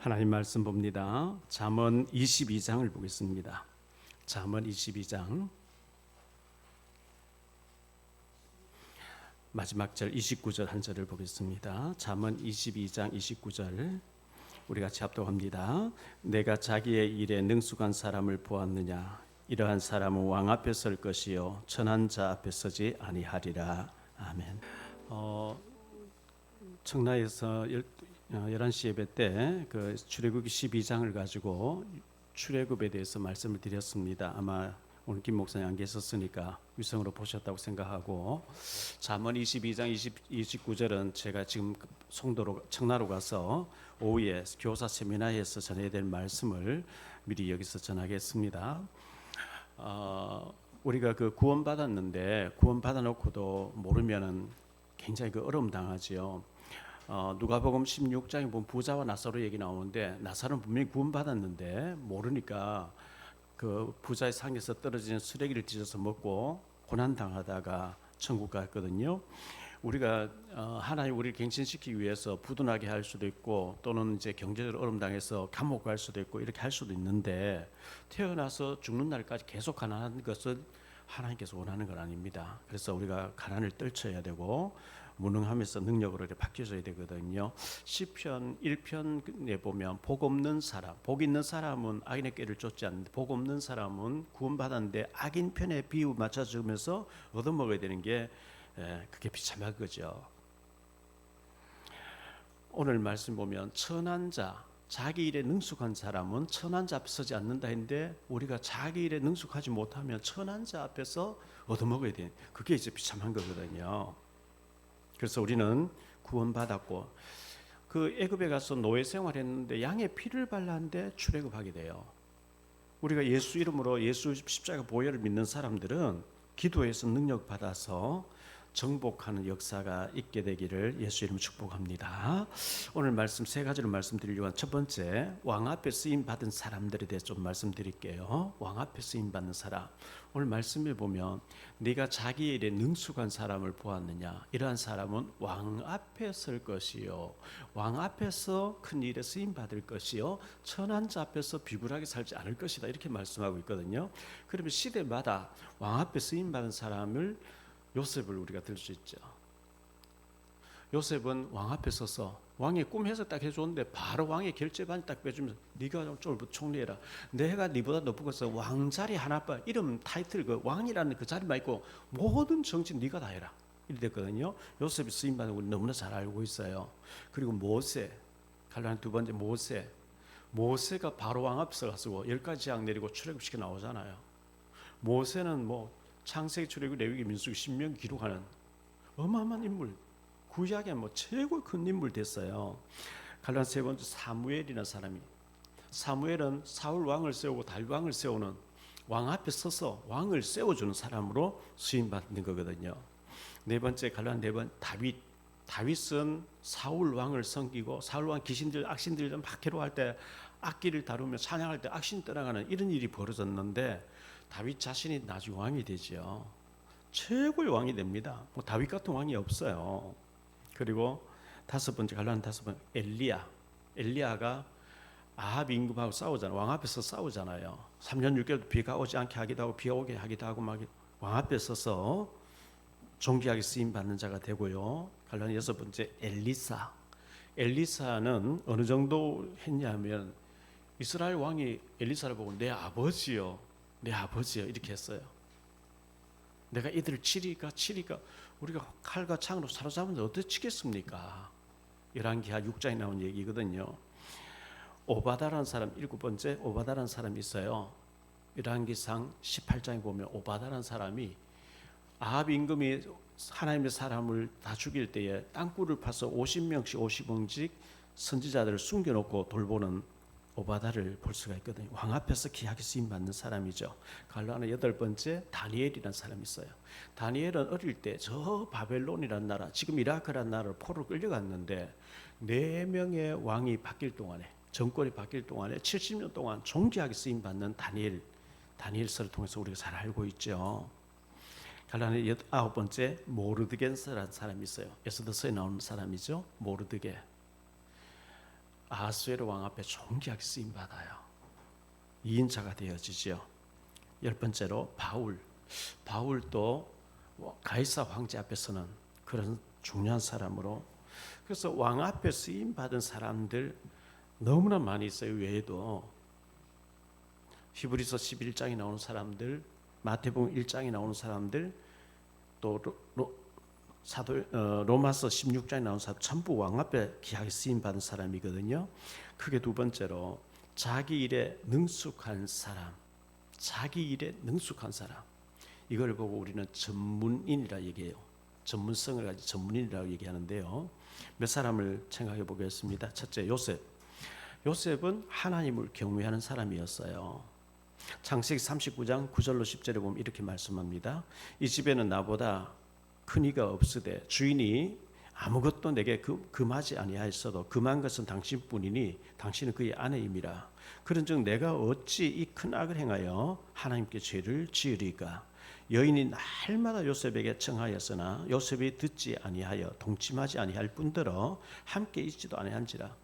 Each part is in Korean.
하나님 말씀 봅니다. 잠언 22장을 보겠습니다. 잠언 22장 마지막 절 29절 한 절을 보겠습니다. 잠언 22장 29절 우리 같이 합독합니다. 내가 자기의 일에 능숙한 사람을 보았느냐 이러한 사람은 왕 앞에 설 것이요 천한 자 앞에 서지 아니하리라. 아멘. 어, 청라에서 11시 예배 때 그 출애굽기 12장을 가지고 출애굽에 대해서 말씀을 드렸습니다. 아마 오늘 김 목사님 안 계셨으니까 위성으로 보셨다고 생각하고 잠언 22장 20, 29절은 제가 지금 송도로 청라로 가서 오후에 교사 세미나에서 전해야 될 말씀을 미리 여기서 전하겠습니다. 어, 우리가 그 구원 받았는데 구원 받아놓고도 모르면은 굉장히 그 어려움 당하지요. 어, 누가복음 16장에 보면 부자와 나사로 얘기 나오는데 나사로는 분명히 구원 받았는데 모르니까 그 부자의 상에서 떨어지는 쓰레기를 뒤져서 먹고 고난 당하다가 천국 갔거든요. 우리가 어, 하나님 우리를 갱신시키기 위해서 부도나게 할 수도 있고 또는 이제 경제적 으로 어려움 당해서 감옥 갈 수도 있고 이렇게 할 수도 있는데 태어나서 죽는 날까지 계속 가난한 것은 하나님께서 원하는 건 아닙니다. 그래서 우리가 가난을 떨쳐야 되고 무능하면서 능력으로 이렇게 바뀌어져야 되거든요. 시편 1편에 보면 복 없는 사람, 복 있는 사람은 악인의 꾀를 쫓지 않는데 복 없는 사람은 구원받았는데 악인 편에 비유 맞춰주면서 얻어먹어야 되는 게 에, 그게 비참한 거죠. 오늘 말씀 보면 천한 자, 자기 일에 능숙한 사람은 천한 자 앞에 서지 않는다 했는데 우리가 자기 일에 능숙하지 못하면 천한 자 앞에서 얻어먹어야 돼. 그게 이제 비참한 거거든요. 그래서 우리는 구원받았고 그 애굽에 가서 노예 생활했는데 양의 피를 발랐는데 출애굽하게 돼요. 우리가 예수 이름으로 예수 십자가 보혈을 믿는 사람들은 기도해서 능력 받아서 정복하는 역사가 있게 되기를 예수 이름 축복합니다. 오늘 말씀 세 가지로 말씀드리려고 한 첫 번째 왕 앞에 쓰임 받은 사람들에 대해 좀 말씀드릴게요. 왕 앞에 쓰임 받는 사람. 오늘 말씀에 보면 네가 자기 일에 능숙한 사람을 보았느냐 이러한 사람은 왕 앞에 설 것이요 왕 앞에서 큰 일에 쓰임 받을 것이요 천한 자 앞에서 비굴하게 살지 않을 것이다 이렇게 말씀하고 있거든요. 그러면 시대마다 왕 앞에 쓰임 받은 사람을 요셉을 우리가 들 수 있죠. 요셉은 왕 앞에 서서 왕의 꿈 해서 딱 해줬는데 바로 왕의 결제반 딱 빼주면서 네가 좀 총리해라. 내가 네보다 높고서 왕 자리 하나빠 이름 타이틀 그 왕이라는 그 자리만 있고 모든 정치 네가 다 해라. 이래 됐거든요. 요셉이 쓰임 받는 우리 너무나 잘 알고 있어요. 그리고 모세 갈라는 두 번째 모세 모세가 바로 왕 앞에서 가서 열 가지 장 내리고 출애굽시켜 나오잖아요. 모세는 뭐 창세기 출애굽 레위기 민수기 신명 기록하는 어마어마한 인물 구약의 뭐 최고 큰 인물 됐어요. 갈란 세 번째 사무엘이라는 사람이 사무엘은 사울 왕을 세우고 다윗 왕을 세우는 왕 앞에 서서 왕을 세워주는 사람으로 수임 받는 거거든요. 네 번째 갈란 네번 다윗 다윗은 사울 왕을 섬기고 사울 왕 귀신들 악신들 막 괴로워할 때 악기를 다루며 찬양할 때 악신 떠나가는 이런 일이 벌어졌는데 다윗 자신이 나중 왕이 되지요. 최고의 왕이 됩니다. 뭐 다윗 같은 왕이 없어요. 그리고 다섯 번째 갈라는 다섯 번 엘리야. 엘리야가 아합 임금하고 싸우잖아요. 왕 앞에서 싸우잖아요. 3년 6개월 비가 오지 않게 하기도 하고 비 오게 하기도 하고 막 왕 앞에 서서 존귀하게 쓰임 받는 자가 되고요. 갈라는 여섯 번째 엘리사. 엘리사는 어느 정도 했냐면 이스라엘 왕이 엘리사를 보고 내 아버지요. 내 아버지요. 이렇게 했어요. 내가 이들을 치리까 치리까 우리가 칼과 창으로 사로잡으면 어떻게 치겠습니까? 열왕기하 6장에 나온 얘기거든요. 오바다라는 사람 일곱 번째 오바다라는 사람이 있어요. 열왕기상 18장에 보면 오바다라는 사람이 아합 임금이 하나님의 사람을 다 죽일 때에 땅굴을 파서 50명씩 50명씩 선지자들을 숨겨놓고 돌보는 오바다를 볼 수가 있거든요. 왕 앞에서 귀하게 쓰임 받는 사람이죠. 갈라는 여덟 번째 다니엘이라는 사람이 있어요. 다니엘은 어릴 때 저 바벨론이라는 나라, 지금 이라크라는 나라로 포로 끌려갔는데 네 명의 왕이 바뀔 동안에 정권이 바뀔 동안에 70년 동안 존귀하게 쓰임 받는 다니엘, 다니엘서를 통해서 우리가 잘 알고 있죠. 갈라는 아홉 번째 모르드겐스라는 사람이 있어요. 에스더서에 나오는 사람이죠. 모르드게. 아수에로 왕 앞에 존귀하게 쓰임 받아요. 2인자가 되어지죠. 열 번째로 바울. 바울도 가이사 황제 앞에서는 그런 중요한 사람으로 그래서 왕 앞에 쓰임 받은 사람들 너무나 많이 있어요. 외에도 히브리서 11장에 나오는 사람들, 마태복음 1장에 나오는 사람들, 또 사도 어, 로마서 16장에 나오는 사람 전부 왕 앞에 귀하게 쓰임 받은 사람이거든요. 크게 두 번째로 자기 일에 능숙한 사람, 자기 일에 능숙한 사람. 이걸 보고 우리는 전문인이라 얘기해요. 전문성을 가진 전문인이라고 얘기하는데요. 몇 사람을 생각해 보겠습니다. 첫째 요셉. 요셉은 하나님을 경외하는 사람이었어요. 창세기 39장 9절로 10절에 보면 이렇게 말씀합니다. 이 집에는 나보다 큰 이가 없으되 주인이 아무것도 내게 금, 금하지 아니하였어도 금한 것은 당신뿐이니 당신은 그의 아내임이라. 그런즉 내가 어찌 이 큰 악을 행하여 하나님께 죄를 지으리까? 여인이 날마다 요셉에게 청하였으나 요셉이 듣지 아니하여 동침하지 아니할 뿐더러 함께 있지도 아니한지라.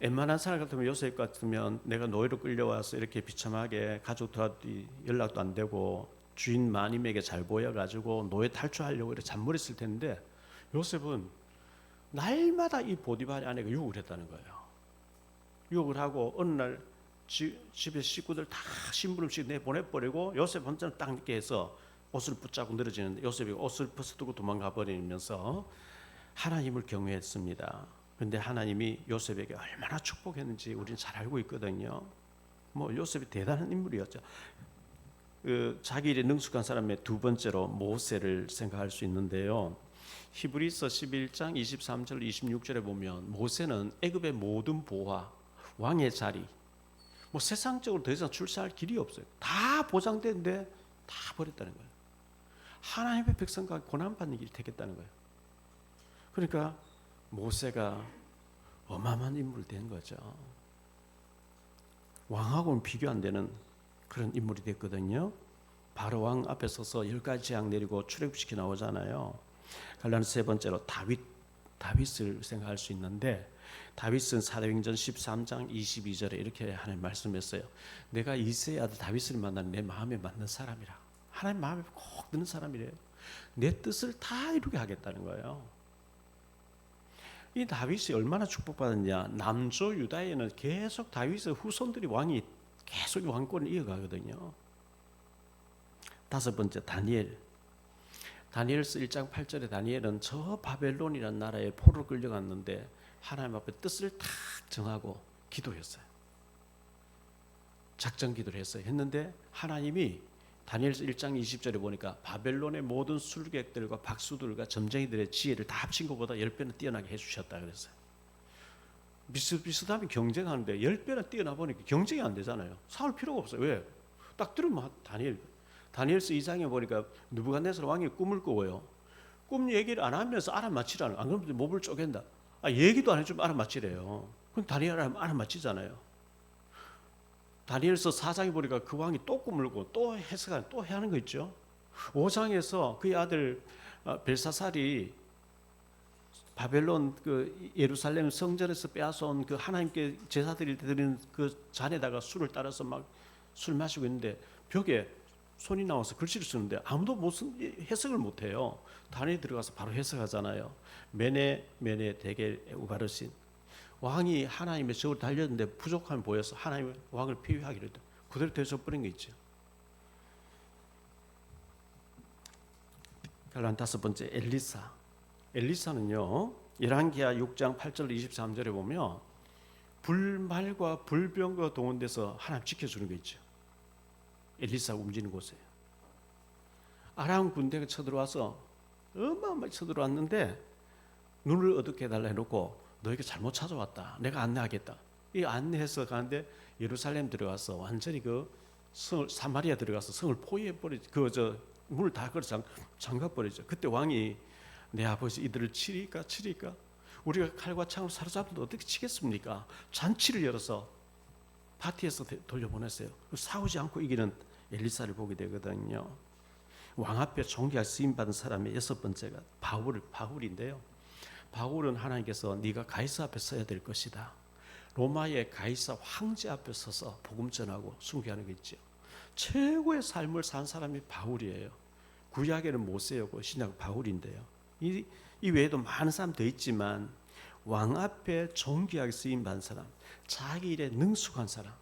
웬만한 사람 같으면 요셉 같으면 내가 노예로 끌려와서 이렇게 비참하게 가족들한테 연락도 안 되고 주인 마님에게 잘 보여가지고 노예 탈출하려고 이렇게 잔머리쓸 텐데 요셉은 날마다 이 보디발 아내가 유혹을 했다는 거예요. 유혹을 하고 어느 날 지, 집에 식구들 다 심부름씩 내 보내버리고 요셉 혼자는 딱 늦게 해서 옷을 붙잡고 늘어지는데 요셉이 옷을 벗어두고 도망가 버리면서 하나님을 경외했습니다. 근데 하나님이 요셉에게 얼마나 축복했는지 우리는 잘 알고 있거든요. 뭐 요셉이 대단한 인물이었죠. 그 자기 일에 능숙한 사람의 두 번째로 모세를 생각할 수 있는데요. 히브리서 11장 23절 26절에 보면 모세는 애굽의 모든 보화, 왕의 자리, 뭐 세상적으로 더 이상 출세할 길이 없어요. 다 보장된데 다 버렸다는 거예요. 하나님의 백성과 고난받는 길을 택했다는 거예요. 그러니까 모세가 어마어마한 인물이 된 거죠. 왕하고는 비교 안 되는 그런 인물이 됐거든요. 바로 왕 앞에 서서 열 가지 재앙 내리고 출애굽시켜 나오잖아요. 갈라는 세 번째로 다윗 다윗을 생각할 수 있는데 다윗은 사도행전 13장 22절에 이렇게 하나님 말씀했어요. 내가 이세의 아들 다윗을 만나는 내 마음에 맞는 사람이라. 하나님 마음에 꼭 드는 사람이래요. 내 뜻을 다 이루게 하겠다는 거예요. 이 다윗이 얼마나 축복받았냐? 남조 유다에는 계속 다윗의 후손들이 왕이 계속 왕권을 이어가거든요. 다섯 번째 다니엘. 다니엘서 1장 8절에 다니엘은 저 바벨론이라는 나라에 포로 끌려갔는데 하나님 앞에 뜻을 탁 정하고 기도했어요. 작전 기도를 했어요. 했는데 하나님이 다니엘서 1장 20절에 보니까 바벨론의 모든 술객들과 박수들과 점쟁이들의 지혜를 다 합친 것보다 10배는 뛰어나게 해 주셨다 그랬어요. 비슷비슷하면 경쟁하는데 10배나 뛰어나 보니까 경쟁이 안 되잖아요. 싸울 필요가 없어요. 왜? 딱 들으면 다니엘 다니엘서 2장에 보니까 누부갓네살 왕이 꿈을 꾸어요. 꿈 얘기를 안 하면서 알아맞히라는 안 그러면 몸을 쪼갠다. 아, 얘기도 안 해주면 알아맞히래요. 그럼 다니엘 알아맞히잖아요. 다니엘서 4장에 보니까 그 왕이 또 꿈을 꾸고 또 해석하는 또 해하는 거 있죠. 5장에서 그의 아들 어, 벨사살이 바벨론 그 예루살렘 성전에서 빼앗아온 그 하나님께 제사 드릴 때 드리는 그 잔에다가 술을 따라서 막 술 마시고 있는데 벽에 손이 나와서 글씨를 쓰는데 아무도 무슨 해석을 못 해요. 단에 들어가서 바로 해석하잖아요. 메네 메네 대겔 우바르신 왕이 하나님의 적을 달렸는데 부족함이 보여서 하나님의 왕을 피위하기로 했다. 그대로 되서 버린 게 있죠. 갈란 다섯 번째 엘리사. 엘리사는요. 열왕기하 6장 8절 23절에 보면 불말과 불병과 동원돼서 하나님 지켜주는 게 있죠. 엘리사 움직이는 곳에 아람 군대가 쳐들어와서 어마어마하게 쳐들어왔는데 눈을 어둡게 해달라 해놓고 너에게 잘못 찾아왔다. 내가 안내하겠다. 이 안내해서 가는데 예루살렘 들어가서 완전히 그 성을 사마리아 들어가서 성을 포위해 버리죠. 그저 문을 다 걸어 잠가 버리죠. 그때 왕이 내 아버지 이들을 치리까 치리까 우리가 칼과 창으로 사로잡는데 어떻게 치겠습니까? 잔치를 열어서 파티에서 돌려보냈어요. 싸우지 않고 이기는 엘리사를 보게 되거든요. 왕 앞에 존귀할 쓰임 받은 사람의 여섯 번째가 바울 바울인데요. 바울은 하나님께서 네가 가이사 앞에 서야 될 것이다. 로마의 가이사 황제 앞에 서서 복음 전하고 순교하는 거 있죠. 최고의 삶을 산 사람이 바울이에요. 구약에는 모세였고 신약 바울인데요. 이, 이 외에도 많은 사람 더 있지만 왕 앞에 존귀하게 쓰임 받은 사람, 자기 일에 능숙한 사람,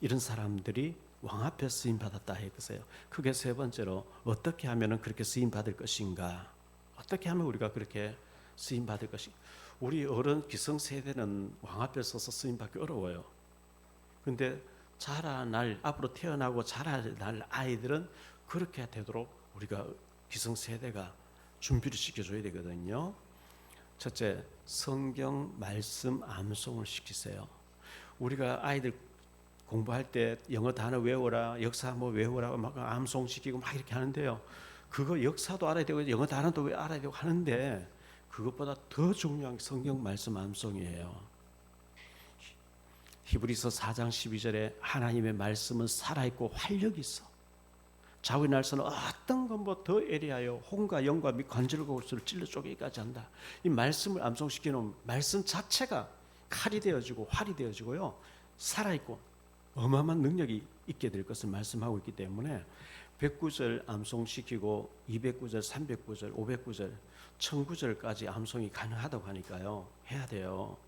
이런 사람들이 왕 앞에 쓰임 받았다 했어요. 그게 세 번째로 어떻게 하면은 그렇게 쓰임 받을 것인가? 어떻게 하면 우리가 그렇게 쓰임 받을 것인가? 우리 어른 기성 세대는 왕 앞에 서서 쓰임 받기 어려워요. 근데 자라날 앞으로 태어나고 자라날 아이들은 그렇게 되도록 우리가 기성 세대가 준비를 시켜줘야 되거든요. 첫째, 성경 말씀 암송을 시키세요. 우리가 아이들 공부할 때 영어 단어 외워라, 역사 뭐 외워라, 막 암송 시키고 막 이렇게 하는데요. 그거 역사도 알아야 되고 영어 단어도 알아야 되고 하는데 그것보다 더 중요한 게 성경 말씀 암송이에요. 히브리서 4장 12절에 하나님의 말씀은 살아있고 활력이 있어. 좌우 날서는 어떤 것보더 애리하여 혼과 영과 및 관절과 골수를 찔러 쪼개기까지 한다. 이 말씀을 암송시켜 놓은 말씀 자체가 칼이 되어지고 활이 되어지고요. 살아있고 어마어마한 능력이 있게 될 것을 말씀하고 있기 때문에 109절 암송시키고 209절, 309절, 509절, 1009절까지 암송이 가능하다고 하니까요. 해야 돼요.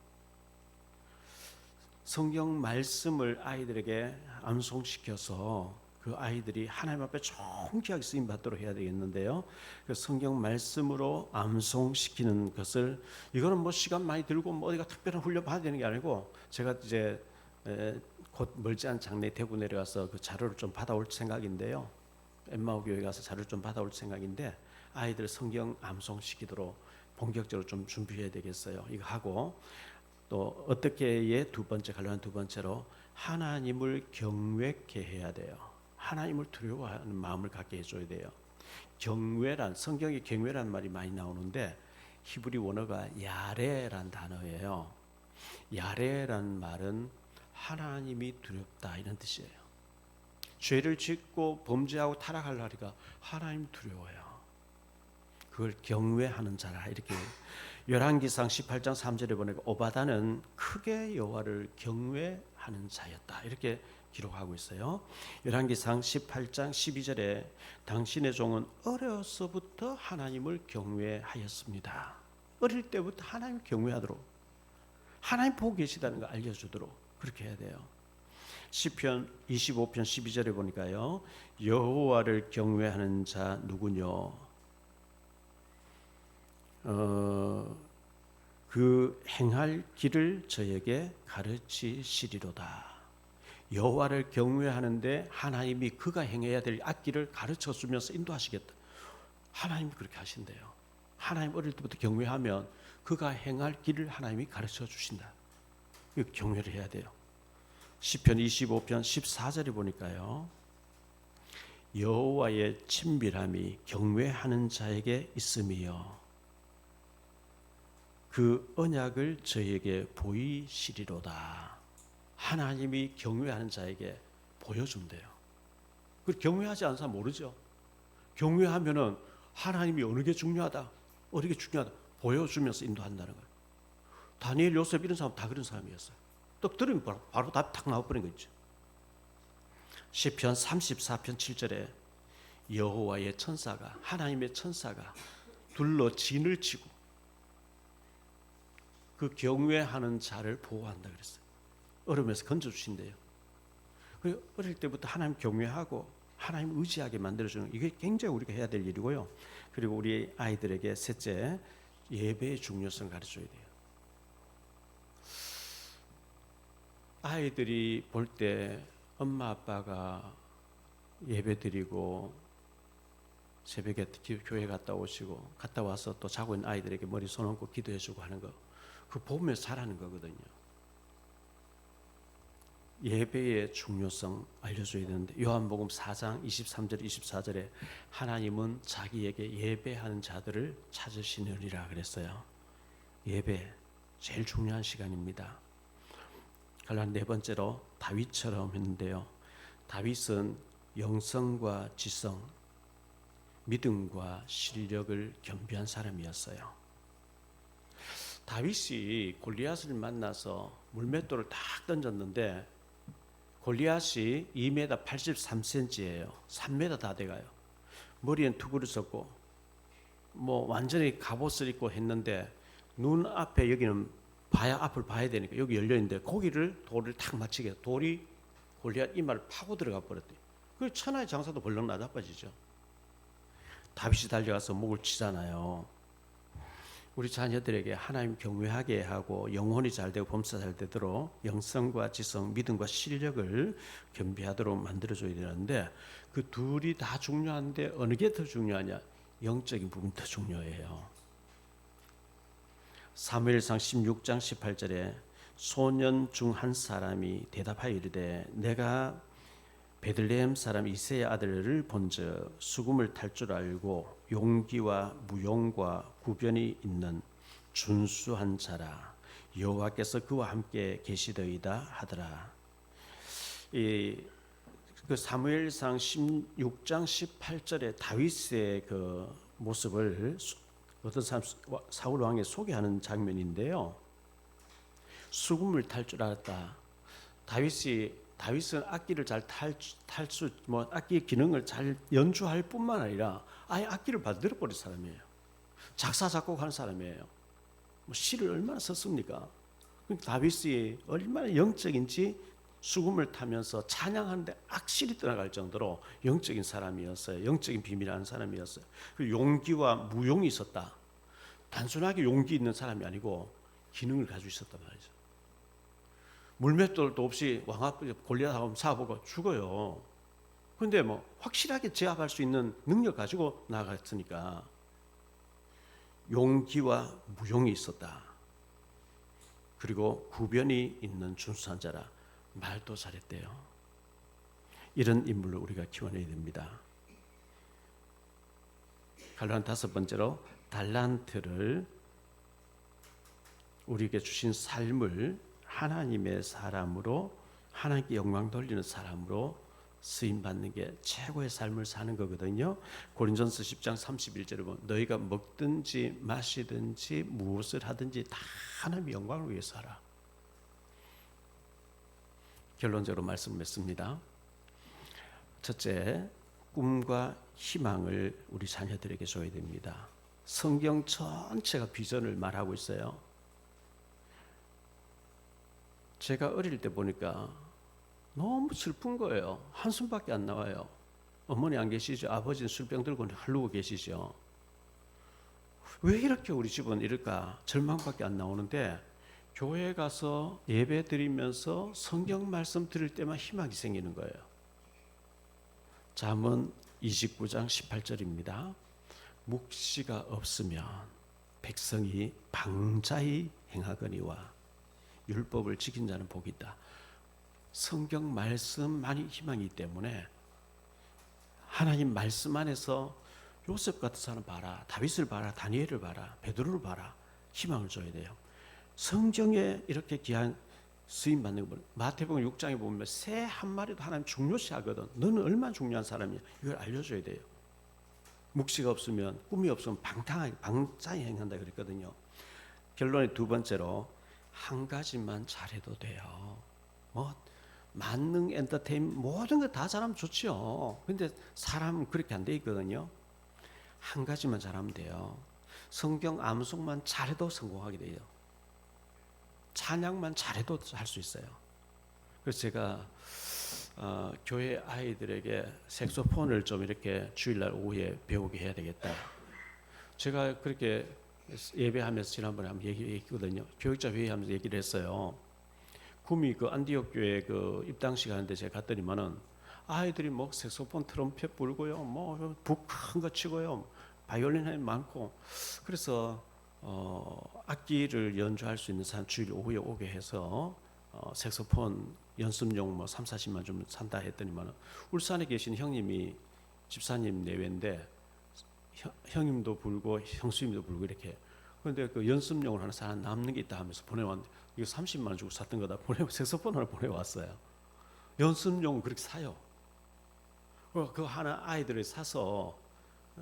성경 말씀을 아이들에게 암송시켜서 그 아이들이 하나님 앞에 존귀하게 쓰임 받도록 해야 되겠는데요. 그 성경 말씀으로 암송시키는 것을 이거는 뭐 시간 많이 들고 뭐 어디가 특별한 훈련 받아야 되는 게 아니고 제가 이제 에, 곧 멀지 않은 장래 대구 내려가서 그 자료를 좀 받아올 생각인데요. 엠마오 교회 가서 자료를 좀 받아올 생각인데 아이들 성경 암송시키도록 본격적으로 좀 준비해야 되겠어요. 이거 하고 또 어떻게의 두 번째 관련한 두 번째로 하나님을 경외케 해야 돼요. 하나님을 두려워하는 마음을 갖게 해줘야 돼요. 경외란 성경에 경외란 말이 많이 나오는데 히브리 원어가 야레란 단어예요. 야레란 말은 하나님이 두렵다 이런 뜻이에요. 죄를 짓고 범죄하고 타락하려니까 하나님 두려워요. 그걸 경외하는 자라 이렇게 열왕기상 18장 3절에 보니까 오바다는 크게 여호와를 경외하는 자였다 이렇게 기록하고 있어요. 열왕기상 18장 12절에 당신의 종은 어려서부터 하나님을 경외하였습니다. 어릴 때부터 하나님 경외하도록 하나님 보고 계시다는 걸 알려주도록 그렇게 해야 돼요. 시편 25편 12절에 보니까요. 여호와를 경외하는 자 누구뇨? 어, 그 행할 길을 저에게 가르치시리로다. 여호와를 경외하는데 하나님이 그가 행해야 될 앞길을 가르쳐 주면서 인도하시겠다. 하나님이 그렇게 하신대요. 하나님 어릴 때부터 경외하면 그가 행할 길을 하나님이 가르쳐 주신다. 경외를 해야 돼요. 시편 25편 14절에 보니까요. 여호와의 친밀함이 경외하는 자에게 있음이요. 그 언약을 저에게 보이시리로다. 하나님이 경외하는 자에게 보여준대요. 그 경외하지 않은 사람 모르죠. 경외하면은 하나님이 어느 게 중요하다, 어느 게 중요하다 보여주면서 인도한다는 거예요. 다니엘, 요셉 이런 사람 다 그런 사람이었어요. 또 들으면 바로, 바로 답이 탁 나와버린 거 있죠. 시편 34편 7절에 여호와의 천사가 하나님의 천사가 둘러 진을 치고 그 경외하는 자를 보호한다 그랬어요. 얼음에서 건져 주신대요. 그 어릴 때부터 하나님 경외하고 하나님 의지하게 만들어 주는 이게 굉장히 우리가 해야 될 일이고요. 그리고 우리 아이들에게 셋째 예배의 중요성 가르쳐야 돼요. 아이들이 볼 때 엄마 아빠가 예배 드리고 새벽에 교회 갔다 오시고 갔다 와서 또 자고 있는 아이들에게 머리 손 얹고 기도해 주고 하는 거 그 보면서 잘하는 거거든요. 예배의 중요성 알려줘야 되는데 요한복음 4장 23절 24절에 하나님은 자기에게 예배하는 자들을 찾으시느니라 그랬어요. 예배 제일 중요한 시간입니다. 갈란 네 번째로 다윗처럼 했는데요. 다윗은 영성과 지성, 믿음과 실력을 겸비한 사람이었어요. 다윗이 골리앗을 만나서 물맷돌을 딱 던졌는데 골리앗이 2m 83cm예요. 3m 다 돼가요. 머리엔 투구를 썼고 뭐 완전히 갑옷을 입고 했는데 눈 앞에 여기는 봐야 앞을 봐야 되니까 여기 열려 있는데 거기를 돌을 탁 해서 돌이 골리앗 이마를 파고 들어가 버렸대요. 그 천하의 장사도 벌렁 나자빠지죠. 다윗이 달려가서 목을 치잖아요. 우리 자녀들에게 하나님 경외하게 하고 영혼이 잘 되고 범사 잘 되도록 영성과 지성, 믿음과 실력을 겸비하도록 만들어줘야 되는데 그 둘이 다 중요한데 어느 게 더 중요하냐? 영적인 부분이 더 중요해요. 사무엘상 16장 18절에 소년 중 한 사람이 대답하여 이르되 내가 베들레헴 사람 이세의 아들을 본즉 수금을 탈 줄 알고 용기와 무용과 구변이 있는 준수한 자라 여호와께서 그와 함께 계시더이다 하더라. 이 그 사무엘상 16장 18절에 다윗의 그 모습을 수- 어떤 사람 사울 왕에 소개하는 장면인데요. 수금을 탈 줄 알았다. 다윗이 다윗은 악기를 잘 탈수 뭐 악기 기능을 잘 연주할 뿐만 아니라 아예 악기를 받들어 버린 사람이에요. 작사 작곡하는 사람이에요. 뭐 시를 얼마나 썼습니까? 그 다윗이 얼마나 영적인지 수금을 타면서 찬양하는데 악실이 떠나갈 정도로 영적인 사람이었어요. 영적인 비밀을 아는 사람이었어요. 그 용기와 무용이 있었다. 단순하게 용기 있는 사람이 아니고 기능을 가지고 있었단 말이죠. 물맷돌도 없이 왕 앞에 골리앗하고 싸보고 죽어요. 근데 뭐 확실하게 제압할 수 있는 능력 가지고 나갔으니까 용기와 무용이 있었다. 그리고 구변이 있는 준수한 자라 말도 잘했대요. 이런 인물을 우리가 키워내야 됩니다. 갈란 다섯 번째로 달란트를 우리에게 주신 삶을 하나님의 사람으로 하나님께 영광 돌리는 사람으로 쓰임 받는 게 최고의 삶을 사는 거거든요. 고린전서 10장 31절에 보면 너희가 먹든지 마시든지 무엇을 하든지 다 하나님의 영광을 위해서 하라. 결론적으로 말씀을 맺습니다. 첫째, 꿈과 희망을 우리 자녀들에게 줘야 됩니다. 성경 전체가 비전을 말하고 있어요. 제가 어릴 때 보니까 너무 슬픈 거예요. 한숨밖에 안 나와요. 어머니 안 계시죠? 아버지는 술병 들고 할르고 계시죠? 왜 이렇게 우리 집은 이럴까? 절망밖에 안 나오는데 교회 가서 예배 드리면서 성경 말씀 들을 때만 희망이 생기는 거예요. 잠언 29장 18절입니다. 묵시가 없으면 백성이 방자히 행하거니와 율법을 지킨 자는 복이 있다. 성경 말씀만이 희망이기 때문에 하나님 말씀 안에서 요셉 같은 사람 봐라, 다윗을 봐라, 다니엘을 봐라, 베드로를 봐라, 희망을 줘야 돼요. 성경에 이렇게 귀한 쓰임 받는 거 마태복음 6장에 보면 새 한 마리도 하나님 중요시하거든. 너는 얼마나 중요한 사람이야. 이걸 알려줘야 돼요. 묵시가 없으면 꿈이 없으면 방탕하게 방자히 행한다 그랬거든요. 결론의 두 번째로 한 가지만 잘해도 돼요. 뭐 만능 엔터테인 모든 거 다 잘하면 좋죠. 근데 사람은 그렇게 안 돼 있거든요. 한 가지만 잘하면 돼요. 성경 암송만 잘해도 성공하게 돼요. 찬양만 잘해도 할 수 있어요. 그래서 제가 어, 교회 아이들에게 색소폰을 좀 이렇게 주일날 오후에 배우게 해야 되겠다. 제가 그렇게 예배하면서 지난번에 한번 얘기했거든요. 교육자 회의하면서 얘기를 했어요. 구미 그 안디옥 교회 그 입당식 하는데 제가 갔더니만은 아이들이 뭐 색소폰, 트럼펫 불고요, 뭐북큰거 치고요, 바이올린 많고 그래서 어, 악기를 연주할 수 있는 사람 주일 오후에 오게 해서 어, 색소폰 연습용 뭐 3, 40만 좀 산다 했더니만 울산에 계신 형님이 집사님 내외인데 형, 형님도 불고 형수님도 불고 이렇게 그런데 그 연습용을 하나 사람 남는 게 있다 하면서 보내왔는데 이거 30만 원 주고 샀던 거다 보내 색소폰 하나 보내왔어요. 연습용은 그렇게 사요. 어, 그 하나 아이들을 사서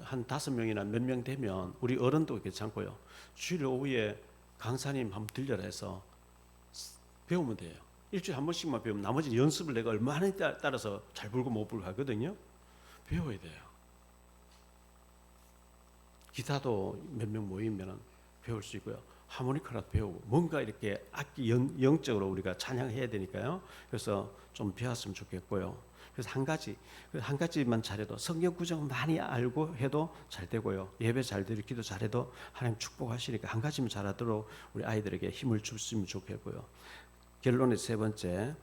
한 다섯 명이나 몇 명 되면 우리 어른도 괜찮고요. 주일 오후에 강사님 한번 들려라 해서 배우면 돼요. 일주일에 한 번씩만 배우면 나머지 연습을 내가 얼마나 따라서 잘 불고 못 불고 하거든요. 배워야 돼요. 기타도 몇 명 모이면 배울 수 있고요. 하모니카라도 배우고 뭔가 이렇게 악기 영, 영적으로 우리가 찬양해야 되니까요. 그래서 좀 배웠으면 좋겠고요. 그래서 한 가지 그한 가지만 잘해도 성경 구정 많이 알고 해도 잘 되고요. 예배 잘 드리고 기도 잘해도 하나님 축복하시니까 한 가지만 잘하도록 우리 아이들에게 힘을 줬으면 좋겠고요. 결론의 세 번째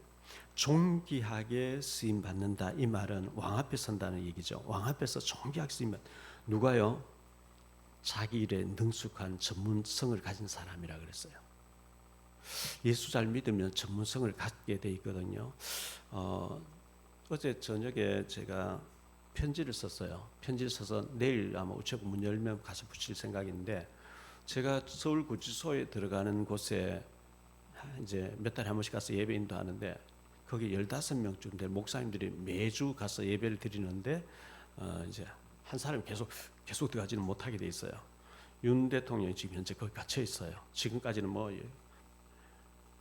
존귀하게 쓰임 받는다 이 말은 왕 앞에 선다는 얘기죠. 왕 앞에서 존귀하게 쓰임 받 누가요? 자기 일에 능숙한 전문성을 가진 사람이라 그랬어요. 예수 잘 믿으면 전문성을 갖게 돼 있거든요. 어, 어제 저녁에 제가 편지를 썼어요. 편지를 써서 내일 아마 우체국 문 열면 가서 붙일 생각인데 제가 서울 구치소에 들어가는 곳에 이제 몇 달에 한 번씩 가서 예배 인도하는데 거기 15명쯤 될 목사님들이 매주 가서 예배를 드리는데 어 이제 한 사람이 계속 계속 들어가지는 못하게 돼 있어요. 윤 대통령이 지금 현재 거기 갇혀 있어요. 지금까지는 뭐 예,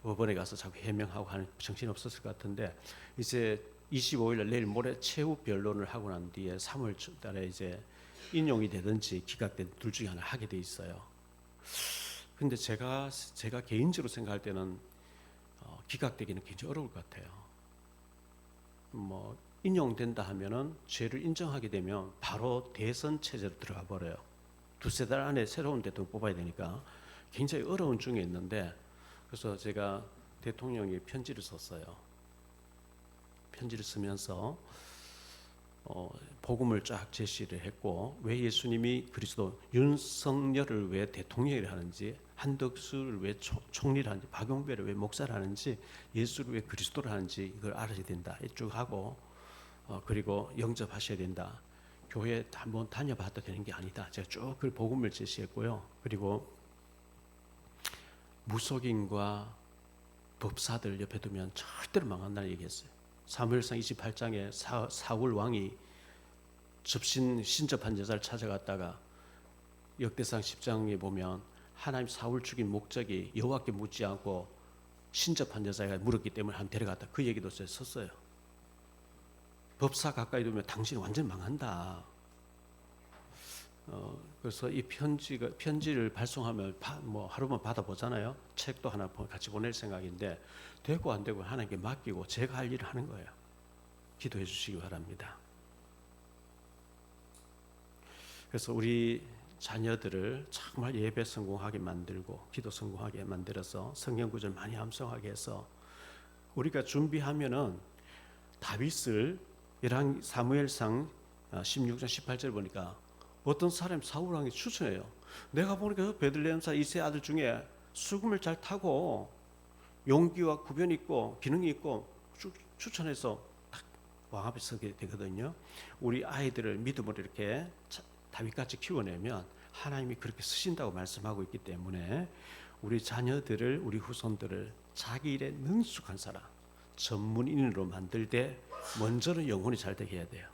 법원에 가서 자꾸 해명하고 하는 정신 없었을 것 같은데 이제 25일 내일 모레 최후 변론을 하고 난 뒤에 3월 달에 이제 인용이 되든지 기각된 둘 중에 하나 하게 돼 있어요. 근데 제가 제가 개인적으로 생각할 때는 어, 기각되기는 굉장히 어려울 것 같아요. 뭐 인용된다 하면은 죄를 인정하게 되면 바로 대선 체제로 들어가 버려요. 두세 달 안에 새로운 대통령 뽑아야 되니까 굉장히 어려운 중에 있는데 그래서 제가 대통령이 편지를 썼어요. 편지를 쓰면서 어, 복음을 쫙 제시를 했고 왜 예수님이 그리스도 윤석열을 왜 대통령이라 하는지 한덕수를 왜 총- 총리를 하는지 박용배를 왜 목사를 하는지 예수를 왜 그리스도를 하는지 이걸 알아야 된다 쭉 하고 어, 그리고 영접하셔야 된다. 교회 한번 다녀봐도 되는 게 아니다. 제가 쭉 그 복음을 제시했고요. 그리고 무속인과 법사들 옆에 두면 절대로 망한다는 얘기했어요. 사무엘상 28장에 사, 사울 왕이 접신 신접한 여자를 찾아갔다가 역대상 10장에 보면 하나님 사울 죽인 목적이 여호와께 묻지 않고 신접한 여자가 물었기 때문에 한 데려갔다. 그 얘기도 썼어요. 법사 가까이 두면 당신 완전 망한다. 어, 그래서 이 편지가 편지를 발송하면 바, 뭐 하루만 받아보잖아요. 책도 하나 보- 같이 보낼 생각인데 되고 안 되고 하나님께 맡기고 제가 할 일을 하는 거예요. 기도해 주시기 바랍니다. 그래서 우리 자녀들을 정말 예배 성공하게 만들고 기도 성공하게 만들어서 성경 구절 많이 암송하게 해서 우리가 준비하면은 다윗을 열왕 사무엘상 16장 18절 보니까 어떤 사람 사울 왕이 추천해요. 내가 보니까 베들레헴 사 이세 아들 중에 수금을 잘 타고 용기와 구변이 있고 기능이 있고 추, 추천해서 딱 왕 앞에 서게 되거든요. 우리 아이들을 믿음으로 이렇게 자- 다윗같이 키워내면 하나님이 그렇게 쓰신다고 말씀하고 있기 때문에 우리 자녀들을 우리 후손들을 자기 일에 능숙한 사람 전문인으로 만들 때 먼저는 영혼이 잘 되게 해야 돼요.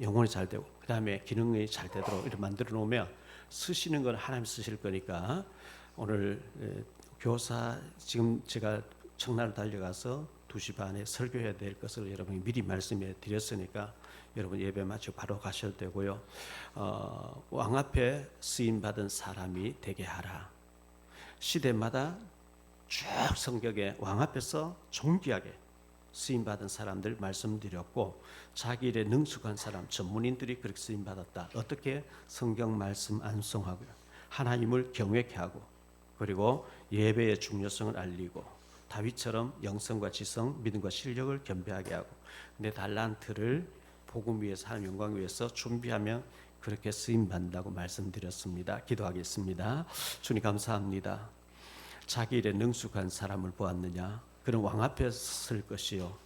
영혼이 잘 되고 그 다음에 기능이 잘 되도록 이렇게 만들어 놓으면 쓰시는 건 하나님 쓰실 거니까 오늘 에, 교사 지금 제가 청라를 달려가서 2시 반에 설교해야 될 것을 여러분이 미리 말씀해 드렸으니까 여러분 예배 마치고 바로 가셔도 되고요. 어, 왕 앞에 쓰임 받은 사람이 되게 하라. 시대마다 쭉 성경에 왕 앞에서 존귀하게 쓰임 받은 사람들 말씀드렸고 자기 일에 능숙한 사람 전문인들이 그렇게 쓰임 받았다. 어떻게 성경 말씀 암송하고요. 하나님을 경외케 하고 그리고 예배의 중요성을 알리고 다윗처럼 영성과 지성, 믿음과 실력을 겸비하게 하고 내 달란트를 복음 위해서 하나님 영광 위해서 준비하면 그렇게 쓰임 받는다고 말씀드렸습니다. 기도하겠습니다. 주님 감사합니다. 자기 일에 능숙한 사람을 보았느냐? 그는 왕 앞에 설 것이요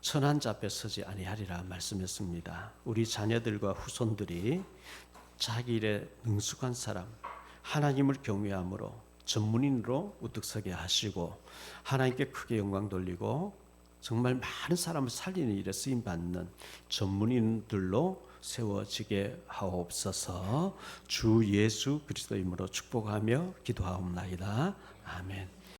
천한 자 앞에 서지 아니하리라 말씀했습니다. 우리 자녀들과 후손들이 자기 일에 능숙한 사람, 하나님을 경외함으로 전문인으로 우뚝 서게 하시고 하나님께 크게 영광 돌리고 정말 많은 사람을 살리는 일에 쓰임 받는 전문인들로 세워지게 하옵소서. 주 예수 그리스도 이름으로 축복하며 기도하옵나이다. 아멘.